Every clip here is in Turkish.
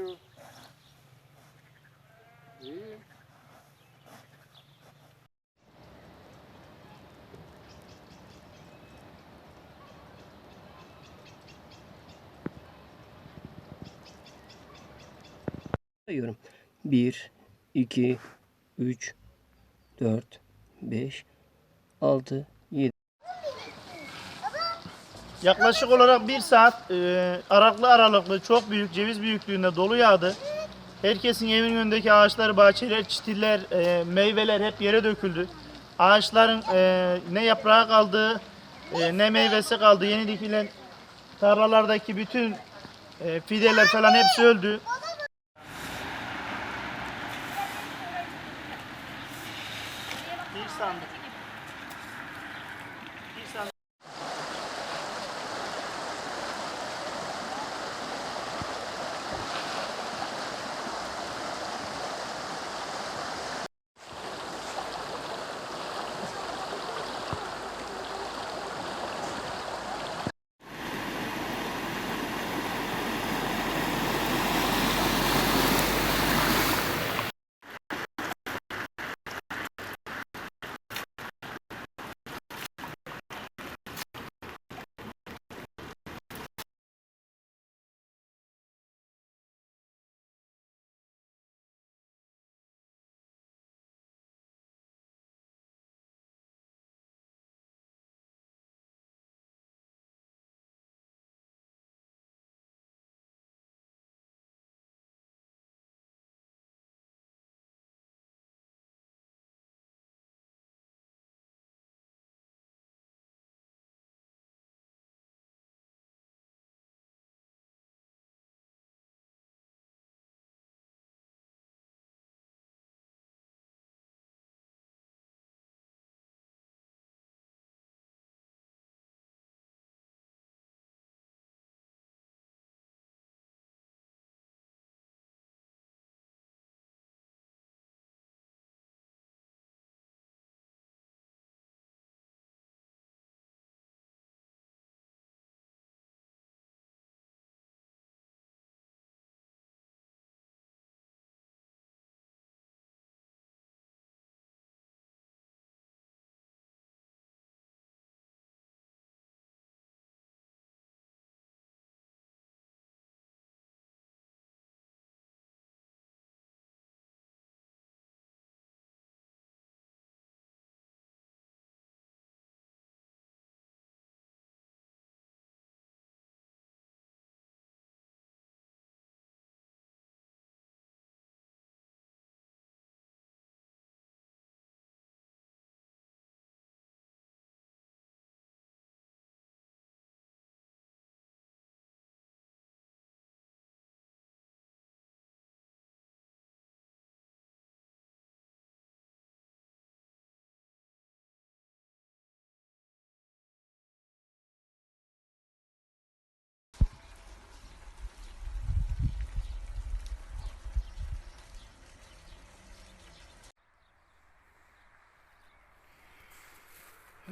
Alo. İyi. sayıyorum. 1, 2, 3, 4, 5, 6, 7. Yaklaşık olarak bir saat e, araklı aralıklı çok büyük ceviz büyüklüğünde dolu yağdı. Herkesin evinin önündeki ağaçlar, bahçeler, çitiller, e, meyveler hep yere döküldü. Ağaçların e, ne yaprağı kaldı, e, ne meyvesi kaldı. Yeni dikilen tarlalardaki bütün e, fideler falan hepsi öldü.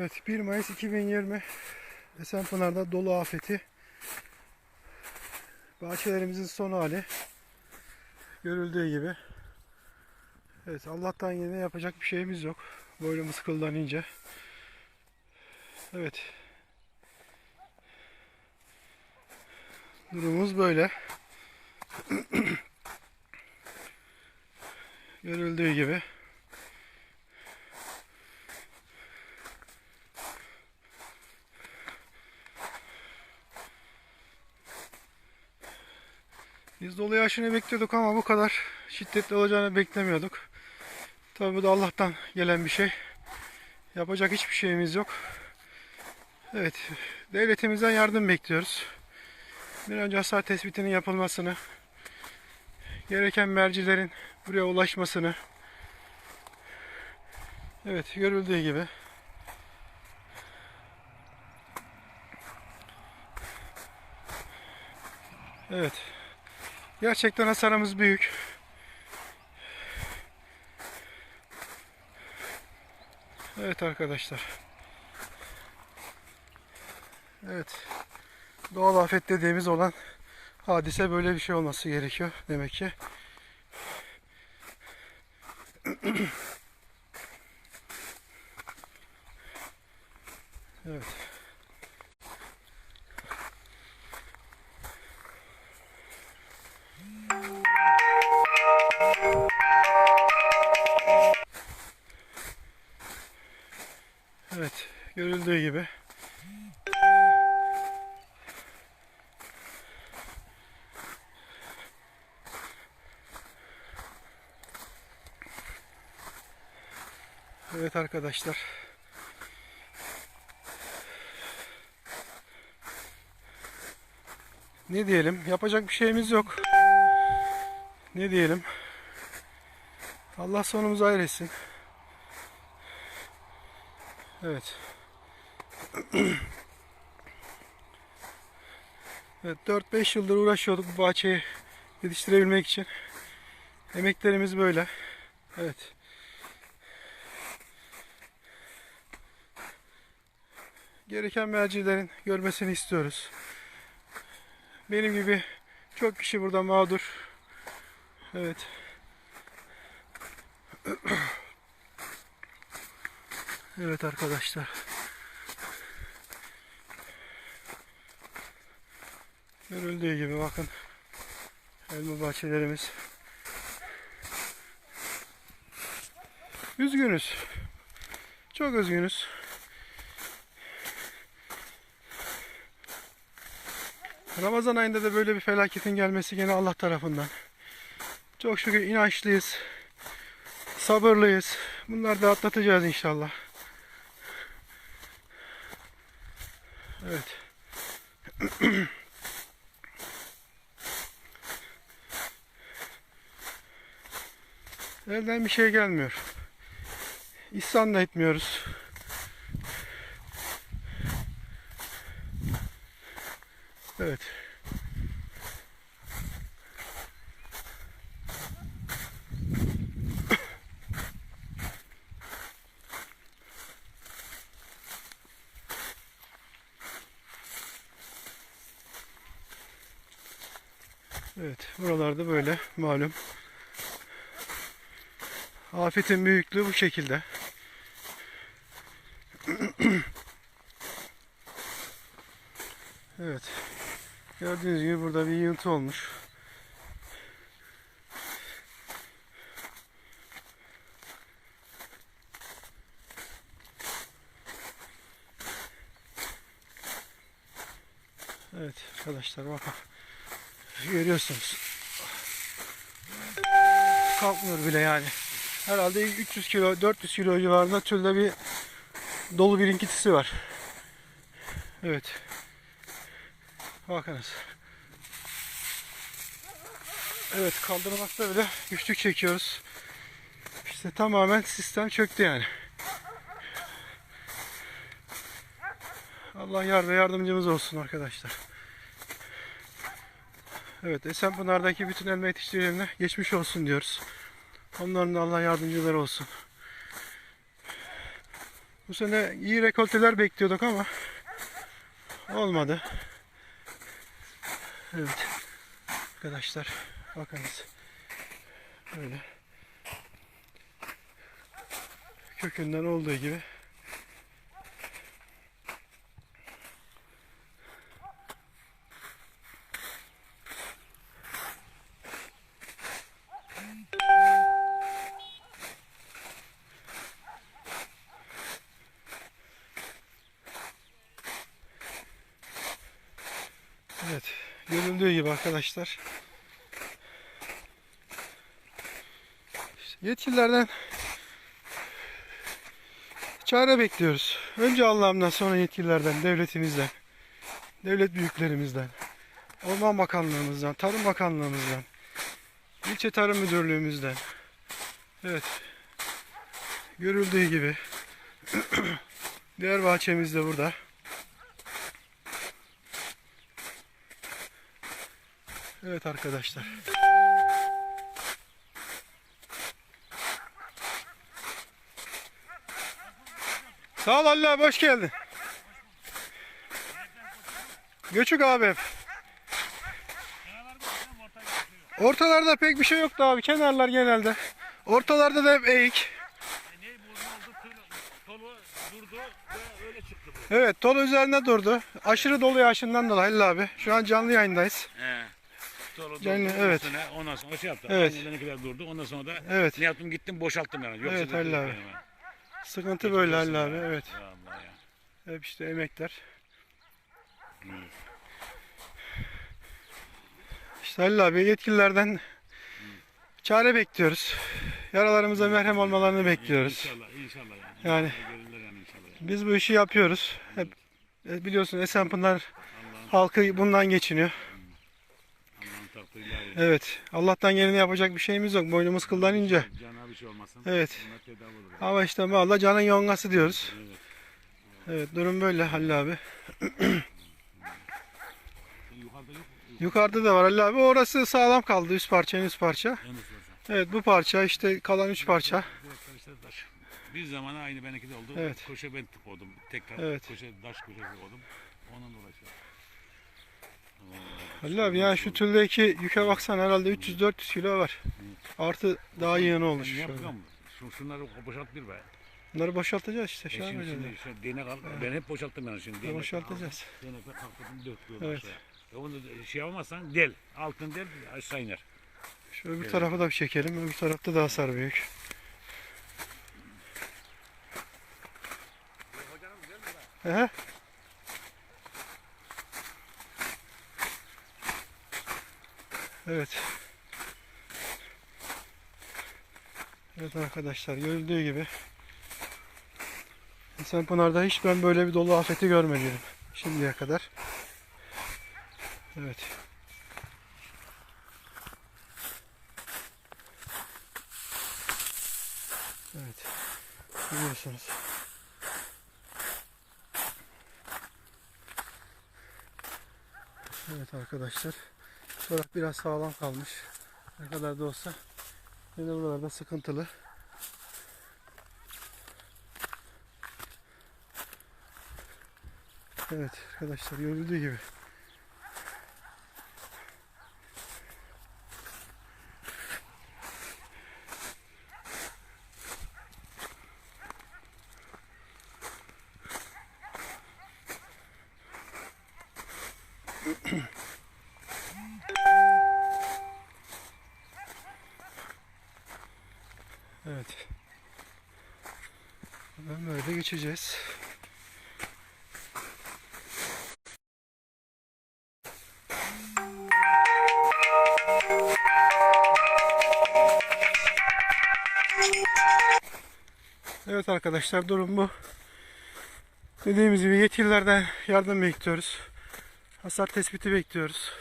Evet 1 Mayıs 2020 Esenpınar'da dolu afeti. Bahçelerimizin son hali. Görüldüğü gibi. Evet Allah'tan yine yapacak bir şeyimiz yok. Boynumuz kıllanınca. Evet. Durumumuz böyle. Görüldüğü gibi. Biz dolu yağışını bekliyorduk ama bu kadar şiddetli olacağını beklemiyorduk. Tabi bu da Allah'tan gelen bir şey. Yapacak hiçbir şeyimiz yok. Evet, devletimizden yardım bekliyoruz. Bir önce hasar tespitinin yapılmasını, gereken mercilerin buraya ulaşmasını. Evet, görüldüğü gibi. Evet. Gerçekten hasarımız büyük. Evet arkadaşlar. Evet. Doğal afet dediğimiz olan hadise böyle bir şey olması gerekiyor demek ki. Evet. Evet arkadaşlar. Ne diyelim? Yapacak bir şeyimiz yok. Ne diyelim? Allah sonumuzu hayır. Evet. Evet 4-5 yıldır uğraşıyorduk bu bahçeyi yetiştirebilmek için. Emeklerimiz böyle. Evet. Gereken mercilerin görmesini istiyoruz. Benim gibi çok kişi burada mağdur. Evet. Evet arkadaşlar. Görüldüğü gibi bakın. Elma bahçelerimiz. Üzgünüz. Çok üzgünüz. Ramazan ayında da böyle bir felaketin gelmesi gene Allah tarafından. Çok şükür inançlıyız. Sabırlıyız. Bunları da atlatacağız inşallah. Evet. Elden bir şey gelmiyor. İhsan da etmiyoruz. Evet. Evet, buralarda böyle malum. Afetin büyüklüğü bu şekilde. Evet. Gördüğünüz gibi burada bir yığıntı olmuş. Evet arkadaşlar bakın. Görüyorsunuz. Kalkmıyor bile yani. Herhalde 300 kilo 400 kilo civarında tülde bir dolu birinkintisi var. Evet. Bakınız. Evet kaldırmakta bile güçlük çekiyoruz. İşte tamamen sistem çöktü yani. Allah yar ve yardımcımız olsun arkadaşlar. Evet Esenpınar'daki bütün elma yetiştiricilerine geçmiş olsun diyoruz. Onların da Allah yardımcıları olsun. Bu sene iyi rekolteler bekliyorduk ama olmadı. Evet. Arkadaşlar bakınız. Böyle. Kökünden olduğu gibi. Evet. Görüldüğü gibi arkadaşlar. İşte yetkililerden çare bekliyoruz. Önce Allah'ımdan sonra yetkililerden, devletimizden, devlet büyüklerimizden, Orman Bakanlığımızdan, Tarım Bakanlığımızdan, ilçe Tarım Müdürlüğümüzden. Evet. Görüldüğü gibi diğer bahçemiz de burada. Evet arkadaşlar. Sağ ol Allah hoş geldin. Göçük abi. Ortalarda pek bir şey yoktu abi. Kenarlar genelde. Ortalarda da hep eğik. Evet dolu üzerinde durdu. Aşırı dolu yağışından dolayı Halil abi. Şu an canlı yayındayız. He. Yani, durdu, evet. üstüne, ondan sonra şey yaptı. Evet. Evet. Benimkiler durdu. Ondan sonra da Evet. ne yaptım gittim boşalttım yani. Yoksa Evet, Halil abi. yani. Sıkıntı böyle Geçmiş Halil abi. Evet. Vallahi ya. Hep işte emekler. İşte Halil abi yetkililerden çare bekliyoruz. Yaralarımıza merhem olmalarını bekliyoruz. İnşallah, inşallah yani. Yani. Yani inşallah. Yani. Biz bu işi yapıyoruz. Hep e, biliyorsun Esenpınar halkı bundan geçiniyor. Evet. Allah'tan yerine yapacak bir şeyimiz yok. Boynumuz kıldan ince. Cana bir şey olmasın. Evet. Ama işte valla canın yongası diyoruz. Evet. Evet durum böyle Halil abi. Yukarıda yok. Yukarıda da var Halil abi. Orası sağlam kaldı. Üst parça en üst parça. Evet bu parça işte kalan üç parça. Bir zaman aynı benimki de oldu. Evet. Köşe ben koydum. Tekrar Evet. köşe, taş köşesi koydum. Onun dolayı. Halil abi ya şu tüldeki yüke baksan herhalde 300-400 kilo var. Artı daha yığını olmuş. Ne yapıyorum? Şu, şunları boşalt bir be. Bunları boşaltacağız işte E şey şimdi, yapacağız. şimdi, şu değnek al. Ben hep boşalttım yani şimdi. Değnek, Boşaltacağız. Değnekle kalktım döktüm Evet. aşağıya. E onu da şey yapamazsan del. Altın del aşağı iner. Şu öbür tarafı da bir çekelim. Öbür tarafta da hasar büyük. Ehe. Evet. Evet arkadaşlar görüldüğü gibi Esenpınar'da hiç ben böyle bir dolu afeti görmedim şimdiye kadar. Evet. Evet. Görüyorsunuz. Evet arkadaşlar. Çorap biraz sağlam kalmış. Ne kadar da olsa yine buralarda sıkıntılı. Evet arkadaşlar görüldüğü gibi. Evet. Ben böyle geçeceğiz. Evet arkadaşlar durum bu. Dediğimiz gibi yetkililerden yardım bekliyoruz. Hasar tespiti bekliyoruz.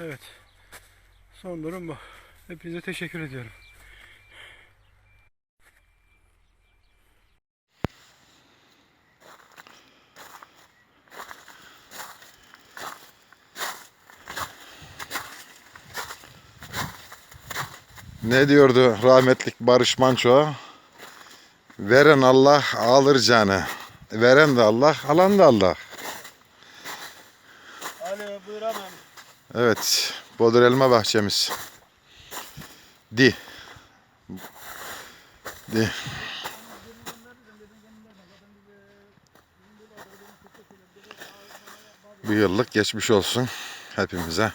Evet. Son durum bu. Hepinize teşekkür ediyorum. Ne diyordu rahmetlik Barış Manço? Veren Allah alır canı. Veren de Allah, alan da Allah. Alo buyur hemen. Evet, Bodur Elma bahçemiz. Di. Di. Bir yıllık geçmiş olsun hepimize.